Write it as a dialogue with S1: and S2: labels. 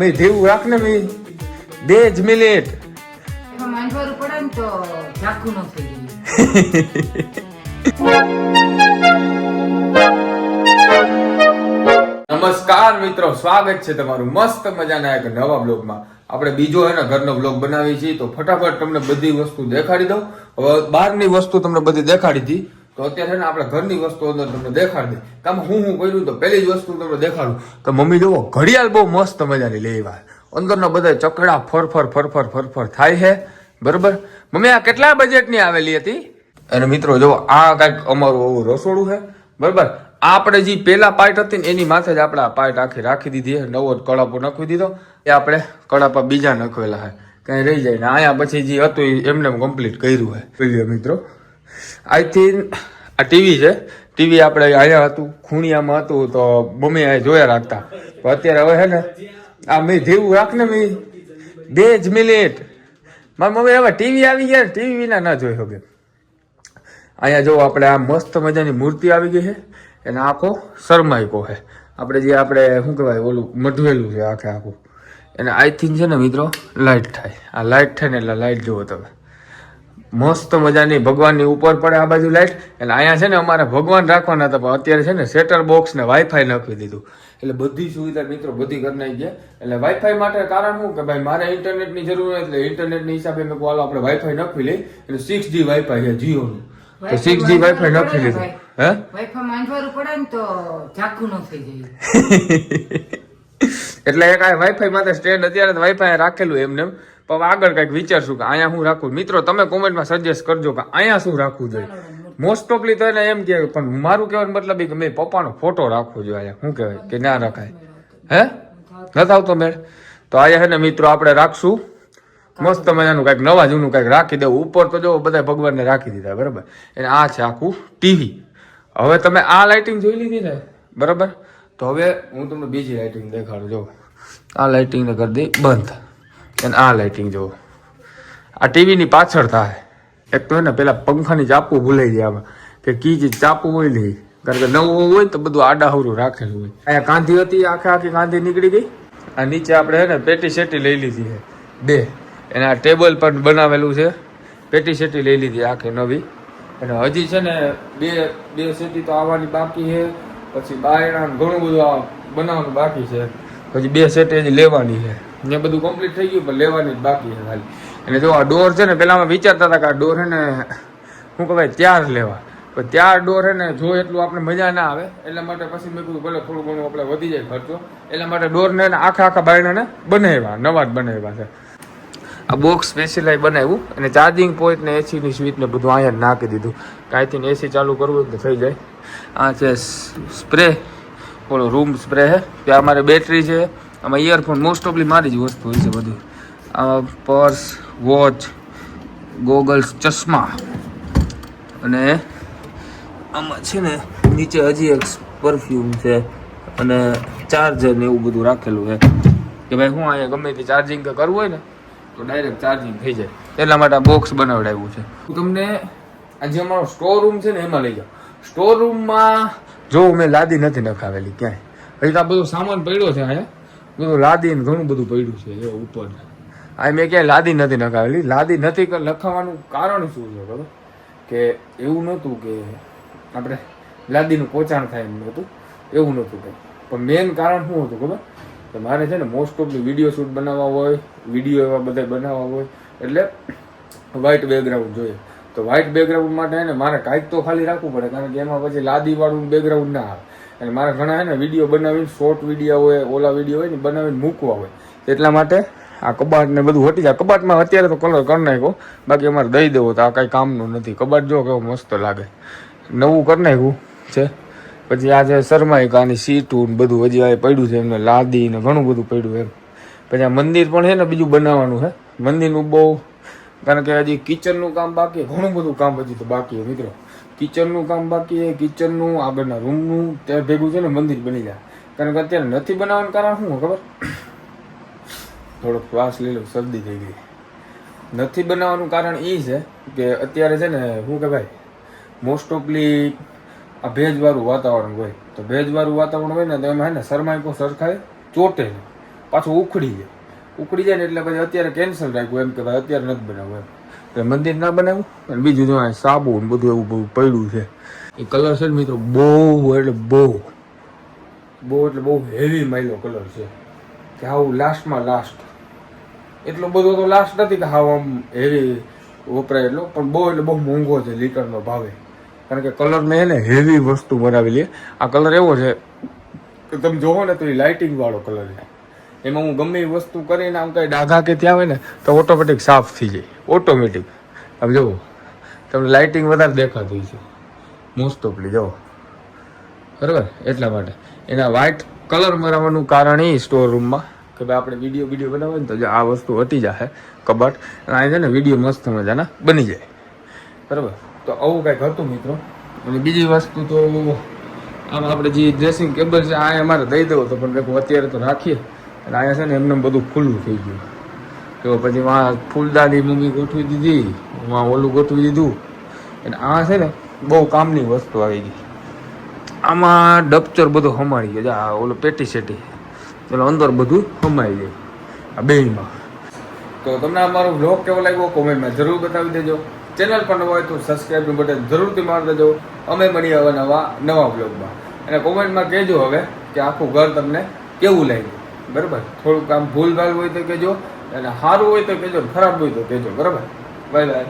S1: ભાઈ ધીવું રાખ ને ભાઈ. બે જ મિનિટ. નમસ્કાર મિત્રો સ્વાગત છે તમારું મસ્ત મજાના એક નવા બ્લોગમાં. આપણે બીજો એના ઘરનો બ્લોગ બનાવી છીએ તો ફટાફટ તમને બધી વસ્તુ દેખાડી દઉં. હવે બહારની વસ્તુ તમને બધી દેખાડી હતી. તો અત્યારે ને આપણે ઘરની વસ્તુ અંદર તમને દેખાડી દે કામ હું હું કર્યું તો પહેલી જ વસ્તુ તમને દેખાડું. તો મમ્મી જુઓ, ઘડિયાળ બહુ મસ્ત મજાની લેવા અંદરના બધા ચકડા ફરફર ફરફર ફરફર થાય છે. બરોબર? મમ્મી, આ કેટલા બજેટની આવેલી હતી? અને મિત્રો જુઓ, આ કાંઈક અમારું એવું રસોડું છે. બરોબર? આપણે જે પેલા પાર્ટ હતી ને એની માથે જ આપણે આ પાર્ટ આખી રાખી દીધી નવો જ કડાપો નાખી દીધો. એ આપણે કડાપા બીજા નાખવેલા છે. કંઈ રહી જાય ને અહીંયા પછી જે હતું એમને કમ્પ્લીટ કર્યું છે. મિત્રો આઈ થિંક આ ટીવી છે. ટીવી આપણે અહીંયા હતું, ખૂણિયામાં હતું, તો મમ્મી અહીંયા જોયા રાખતા. તો અત્યારે હવે છે ને આ મેં જેવું રાખ ને મેં. બે જ મિનિટ. મારી મમ્મી હવે ટીવી આવી ગયા ટીવી વિના ના જોઈ શકે. અહીંયા જો આપણે આ મસ્ત મજાની મૂર્તિ આવી ગઈ છે, એને આખો શરમાઈકો છે. આપણે જે આપણે, શું કહેવાય, ઓલું મઢવેલું છે આખે આખું. એને આઈ થિંક છે ને મિત્રો લાઇટ થાય. આ લાઇટ થાય ને એટલે લાઇટ જુઓ તમે. મસ્ત મજાની ભગવાનની ઉપર પડે આ બાજુ લાઇટ એટલે અહીંયા છે ને અમારે ભગવાન રાખવાના હતા પણ અત્યારે છે ને સેટર બોક્સ ને વાઈફાઈ નાખી દીધું. એટલે બધી સુવિધા મિત્રો બધી કરી નાખી ગયા. એટલે વાઈફાઈ માટે કારણ શું? કે ભાઈ મારે ઇન્ટરનેટની જરૂર એટલે ઇન્ટરનેટની હિસાબે મેં કહું આપણે વાઈફાઈ નાખી લઈ એટલે સિક્સ જી વાઈફાઈ છે જીઓનું તો સિક્સ જી વાઈફાઈ નાખી લીધું. હે?
S2: વાઈફાઈ માંડવાનું પડે ને તો ઝાકું ન થઈ જાય.
S1: એટલે એક આ વાઈફાઈ માટે સ્ટેન્ડ અત્યારે વાઈફાઈ રાખેલું એમને એમ. પણ આગળ કંઈક વિચારશું કે અહીંયા હું રાખું. મિત્રો તમે કોમેન્ટમાં સજેસ્ટ કરજો કે અહીંયા શું રાખવું જોઈએ. મોસ્ટ ઓફલી તો એને એમ કે પણ મારું કહેવાનું મતલબ એ કે મેં પપ્પાનો ફોટો રાખવો જોઈએ અહીંયા. શું કહેવાય? કે ના રખાય. હે નથી આવતો મેળ. તો અહીંયા છે ને મિત્રો આપણે રાખશું. મસ્ત મજાનું કંઈક નવા જૂનું કંઈક રાખી દેવું. ઉપર તો જો બધા ભગવાનને રાખી દીધા બરાબર? અને આ છે આખું ટીવી. હવે તમે આ લાઇટિંગ જોઈ લીધી ને બરાબર? તો હવે હું તમને બીજી લાઇટિંગ દેખાડું જો. આ લાઇટિંગને કરી દઈ બંધ. અને આ લાઇટિંગ જુઓ. આ ટીવીની પાછળ થાય. એક તો ને પેલા પંખાની ચાપુ ભૂલાઈ જાય આમાં. કે કી ચાપુ હોય નહીં કારણ કે નવું હોય ને તો બધું આડાહરું રાખેલું હોય. અહીંયા કાંધી હતી, આખે આખી કાંધી નીકળી ગઈ. આ નીચે આપણે ને પેટી શેટી લઈ લીધી છે. બે. અને આ ટેબલ પણ બનાવેલું છે. પેટી શેટી લઈ લીધી આખી નવી. અને હજી છે ને બે બે શેટી તો આવવાની બાકી છે. પછી બાયણા ઘણું બધું બનાવવાનું બાકી છે. પછી બે સેટ હજી લેવાની છે. ને બધું કમ્પ્લીટ થઈ ગયું, પણ લેવાની જ બાકી છે ખાલી. અને જો આ ડોર છે ને, પેલામાં વિચારતા હતા કે આ ડોર છે ને, શું કહેવાય ત્યાર લેવા. પણ ત્યાર ડોર છે ને, જો એટલું આપણે મજા ના આવે, એટલા માટે પછી મેં કીધું, ભલે થોડું ઘણું આપણે વધી જાય ખર્ચો, એટલા માટે ડોરને આખા આખા બાયણાને બનાવ્યા, નવા જ બનાવ્યા છે. આ બોક્સ સ્પેશિયલાઈ બનાવ્યું, અને ચાર્જિંગ પોઈન્ટ ને એસીની સ્વીચને બધું અહીંયા નાખી દીધું. કાંઈથી એસી ચાલુ કરવું તો થઈ જાય. આ છે સ્પ્રે ઓલો રૂમ સ્પ્રે છે, ત્યાં અમારે બેટરી છે. આમાં ઇયરફોન મોસ્ટ ઓફલી મારી જ વસ્તુ હોય છે બધું. આમાં પર્સ વોચ ગોગલ્સ ચશ્મા. અને આમાં છે ને નીચે હજી એક પરફ્યુમ છે અને ચાર્જર ને એવું બધું રાખેલું છે. કે ભાઈ હું અહીંયા ગમે તે ચાર્જિંગ કરવું હોય ને, તો ડાયરેક્ટ ચાર્જિંગ થઈ જાય. એટલા માટે આ બોક્સ બનાવડાવ્યું છે. હું તમને આ જે અમારો સ્ટોર રૂમ છે ને એમાં લઈ જાઉં. સ્ટોર રૂમમાં જો મેં લાદી નથી નખાવેલી ક્યાંય. હજી તો આ બધો સામાન પડ્યો છે અહીંયા. બધું લાદી ઘણું બધું પડ્યું છે એ ઉપર. આ મેં ક્યાંય લાદી નથી નખાવેલી. લાદી નથી લખાવાનું કારણ શું છે ખબર? કે એવું નહોતું કે આપણે લાદીનું પોચાણ થાય એમ નહોતું. એવું નહોતું કંઈ. પણ મેઇન કારણ શું હતું ખબર? કે મારે છે ને મોસ્ટ ઓફ વીડિયો શૂટ બનાવવા હોય વીડિયો એવા બધા બનાવવા હોય, એટલે વ્હાઇટ બેકગ્રાઉન્ડ જોઈએ. તો વ્હાઇટ બેકગ્રાઉન્ડ માટે ને મારે કાંઈક તો ખાલી રાખવું પડે, કારણ કે એમાં પછી લાદીવાળું બેકગ્રાઉન્ડ ના આવે. અને મારે ઘણા હે ને વીડિયો બનાવીને શોર્ટ વીડિયો હોય, ઓલા વીડિયો હોય ને બનાવીને મૂકવા હોય. એટલા માટે આ કબાટ ને બધું હટી જાય. કબાટમાં અત્યારે તો કલર કરી નાખ્યો. બાકી અમારે દઈ દેવો, તો આ કાંઈ કામનું નથી. કબાટ જો કેવો મસ્ત લાગે. નવું કરી નાખ્યું છે. પછી આ જે શરમાઈકાની સીટું ને બધું, હજી આ પડ્યું છે, એમને લાદી ને ઘણું બધું પડ્યું એમ. પછી આ મંદિર પણ છે ને બીજું બનાવવાનું છે. મંદિરનું બહુ, કારણ કે હજી કિચનનું કામ બાકી, ઘણું બધું કામ હજી તો બાકી મિત્રો. કિચનનું કામ બાકી એ કિચનનું, આગળના રૂમનું, તે ભેગું છે ને મંદિર બની જાય. કારણ કે અત્યારે નથી બનાવવાનું કારણ શું ખબર? થોડોક શ્વાસ લઈ લો, શરદી થઈ ગઈ. નથી બનાવવાનું કારણ એ છે કે અત્યારે છે ને, શું કે ભાઈ મોસ્ટ ઓફલી આ ભેજવાળું વાતાવરણ હોય. તો ભેજવાળું વાતાવરણ હોય ને, તો એમાં હે ને શરમાઈકો સરખાય, ચોટે પાછું ઉખડી જાય. ઉખડી જાય ને એટલે પછી અત્યારે કેન્સલ રાખ્યું એમ કે ભાઈ, અત્યારે નથી બનાવવું એમ. એટલે મંદિર ના બનાવ્યું? અને બીજું જો આ સાબુ બધું એવું બધું પડ્યું છે. એ કલર છે ને મિત્રો, બહુ એટલે બહુ. બહુ એટલે બહુ હેવી માયલો કલર છે. કે આવું લાસ્ટમાં લાસ્ટ એટલો બધો તો લાસ્ટ નથી કે હાવ આમ હેવી વપરાય એટલો, પણ બહુ એટલે બહુ મોંઘો છે લીટરનો ભાવે. કારણ કે કલર મેં એને હેવી વસ્તુ બનાવેલી. આ કલર એવો છે કે તમે જોવો ને તો એ લાઇટિંગ વાળો કલર છે. એમાં હું ગમે એ વસ્તુ કરીને આમ કઈ ડાઘા કે ત્યાં હોય ને, તો ઓટોમેટિક સાફ થઈ જાય. ઓટોમેટિક આમ જુઓ, તમને લાઇટિંગ વધારે દેખાતી છે મોસ્ટ ઓફલી જુઓ. બરાબર? એટલા માટે. એના વ્હાઇટ કલર મરાવવાનું કારણ એ સ્ટોર રૂમમાં કે ભાઈ આપણે વીડિયો વીડિયો બનાવવા ને તો આ વસ્તુ હતી જશે કબાટ. અને આ છે ને વીડિયો મસ્ત મજાના બની જાય. બરાબર? તો આવું કંઈક હતું મિત્રો. અને બીજી વસ્તુ તો આમ આપણે જે ડ્રેસિંગ ટેબલ છે, આ અમારે દઈ દેવો તો પણ અત્યારે તો રાખીએ. અને અહીંયા છે ને એમને બધું ખુલ્લું થઈ ગયું. તો પછી વાં ફૂલદાની મમ્મી ગોઠવી દીધી વાં ઓલું ગોઠવી દીધું. અને આ છે ને બહુ કામની વસ્તુ આવી ગઈ. આમાં ડપચર બધું હમાઈ ગયો. આ ઓલું પેટી શેટી એટલે અંદર બધું હમાઈ જાય આ બેમાં તો તમને અમારો બ્લોગ કેવો લાગ્યો કોમેન્ટમાં જરૂર બતાવી દેજો. ચેનલ પર નવો હોય તો સબસ્ક્રાઈબનું બટન જરૂરથી મારી દેજો. અમે મળીએ હવે નવા નવા બ્લોગમાં અને કોમેન્ટમાં કહેજો હવે કે આખું ઘર તમને કેવું લાગ્યું. બરાબર? થોડુંક આમ ભૂલ ભાલ હોય તો કહેજો, અને સારું હોય તો કહેજો ખરાબ હોય તો કહેજો, બરાબર? Bye bye